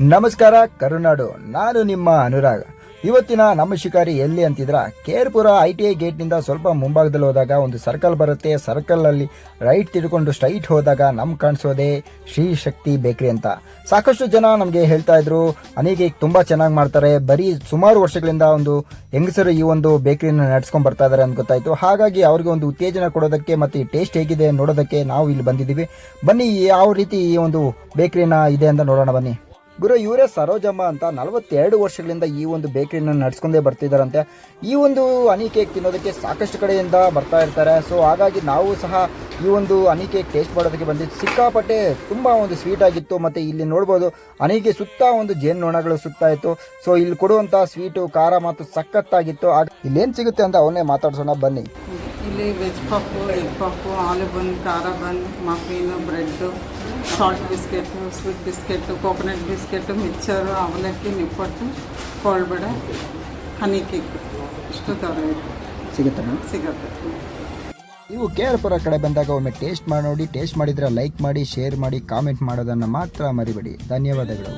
ನಮಸ್ಕಾರ, ಕರುನಾಡು. ನಾನು ನಿಮ್ಮ ಅನುರಾಗ. ಇವತ್ತಿನ ನಮ್ಮ ಶಿಕಾರಿ ಎಲ್ಲಿ ಅಂತಿದ್ರ, ಕೇರ್ಪುರ ಐ ಟಿ ಐ ಗೇಟ್ನಿಂದ ಸ್ವಲ್ಪ ಮುಂಭಾಗದಲ್ಲಿ ಹೋದಾಗ ಒಂದು ಸರ್ಕಲ್ ಬರುತ್ತೆ. ಸರ್ಕಲಲ್ಲಿ ರೈಟ್ ತಿಳ್ಕೊಂಡು ಸ್ಟ್ರೈಟ್ ಹೋದಾಗ ನಮ್ ಕಾಣಿಸೋದೆ ಶ್ರೀ ಶಕ್ತಿ ಬೇಕ್ರಿ ಅಂತ. ಸಾಕಷ್ಟು ಜನ ನಮಗೆ ಹೇಳ್ತಾ ಇದ್ರು, ಅನಿಗೆ ತುಂಬ ಚೆನ್ನಾಗಿ ಮಾಡ್ತಾರೆ. ಬರೀ ಸುಮಾರು ವರ್ಷಗಳಿಂದ ಒಂದು ಹೆಂಗಸರು ಈ ಒಂದು ಬೇಕ್ರಿನ ನಡ್ಸ್ಕೊಂಡ್ ಬರ್ತಾ ಇದಾರೆ ಅಂತ ಗೊತ್ತಾಯ್ತು. ಹಾಗಾಗಿ ಅವ್ರಿಗೆ ಒಂದು ಉತ್ತೇಜನ ಕೊಡೋದಕ್ಕೆ ಮತ್ತೆ ಟೇಸ್ಟ್ ಹೇಗಿದೆ ನೋಡೋದಕ್ಕೆ ನಾವು ಇಲ್ಲಿ ಬಂದಿದ್ದೀವಿ. ಬನ್ನಿ, ಯಾವ ರೀತಿ ಈ ಒಂದು ಬೇಕ್ರಿನ ಇದೆ ಅಂತ ನೋಡೋಣ ಬನ್ನಿ. ಗುರು, ಇವರೇ ಸರೋಜಮ್ಮ ಅಂತ ನಲವತ್ತೆರಡು ವರ್ಷಗಳಿಂದ ಈ ಒಂದು ಬೇಕರಿನ ನಡ್ಸ್ಕೊಂಡೇ ಬರ್ತಿದ್ದಾರಂತೆ ಈ ಒಂದು ಹನಿ ಕೇಕ್ ತಿನ್ನೋದಕ್ಕೆ ಸಾಕಷ್ಟು ಕಡೆಯಿಂದ ಬರ್ತಾ ಇರ್ತಾರೆ. ಸೊ ಹಾಗಾಗಿ ನಾವು ಸಹ ಈ ಒಂದು ಹನಿ ಕೇಕ್ ಟೇಸ್ಟ್ ಮಾಡೋದಕ್ಕೆ ಬಂದಿದ್ದು ಸಿಕ್ಕಾಪಟ್ಟೆ ತುಂಬ ಒಂದು ಸ್ವೀಟ್ ಆಗಿತ್ತು. ಮತ್ತು ಇಲ್ಲಿ ನೋಡ್ಬೋದು, ಹನಿಗೆ ಸುತ್ತ ಒಂದು ಜೇನು ನೊಣಗಳು ಸುತ್ತಾ ಇತ್ತು. ಸೊ ಇಲ್ಲಿ ಕೊಡುವಂಥ ಸ್ವೀಟು, ಖಾರ ಮತ್ತು ಸಖತ್ತಾಗಿತ್ತು. ಇಲ್ಲೇನು ಸಿಗುತ್ತೆ ಅಂತ ಅವನ್ನೇ ಮಾತಾಡ್ಸೋಣ. ಬನ್ನಿ. ಇಲ್ಲಿ ವೆಜ್ ಪಪ್ಪು ಎಗ್ ಪಪ್ಪು ಆಲು ಬನ್ ಖಾರ bun muffin bread salt biscuit sweet biscuit coconut biscuit mixture ಅವಲಕ್ಕಿ ನಿಪ್ಪಟ್ಟು ಕೋಳ್ಬೇಡ ಹನಿ ಕೇಕ್. ಇಷ್ಟು ಥರ ಮ್ಯಾಮ್? ಸಿಗುತ್ತೆ. ಸಿಗತ್ತೆ ನೀವು ಕೆ ಆರ್ ಪುರ ಕಡೆ ಬಂದಾಗ ಒಮ್ಮೆ ಟೇಸ್ಟ್ ಮಾಡಿ ನೋಡಿ ಟೇಸ್ಟ್ ಮಾಡಿದ್ರೆ ಲೈಕ್ ಮಾಡಿ ಶೇರ್ ಮಾಡಿ ಕಾಮೆಂಟ್ ಮಾಡೋದನ್ನು ಮಾತ್ರ ಮರಿಬೇಡಿ. ಧನ್ಯವಾದಗಳು.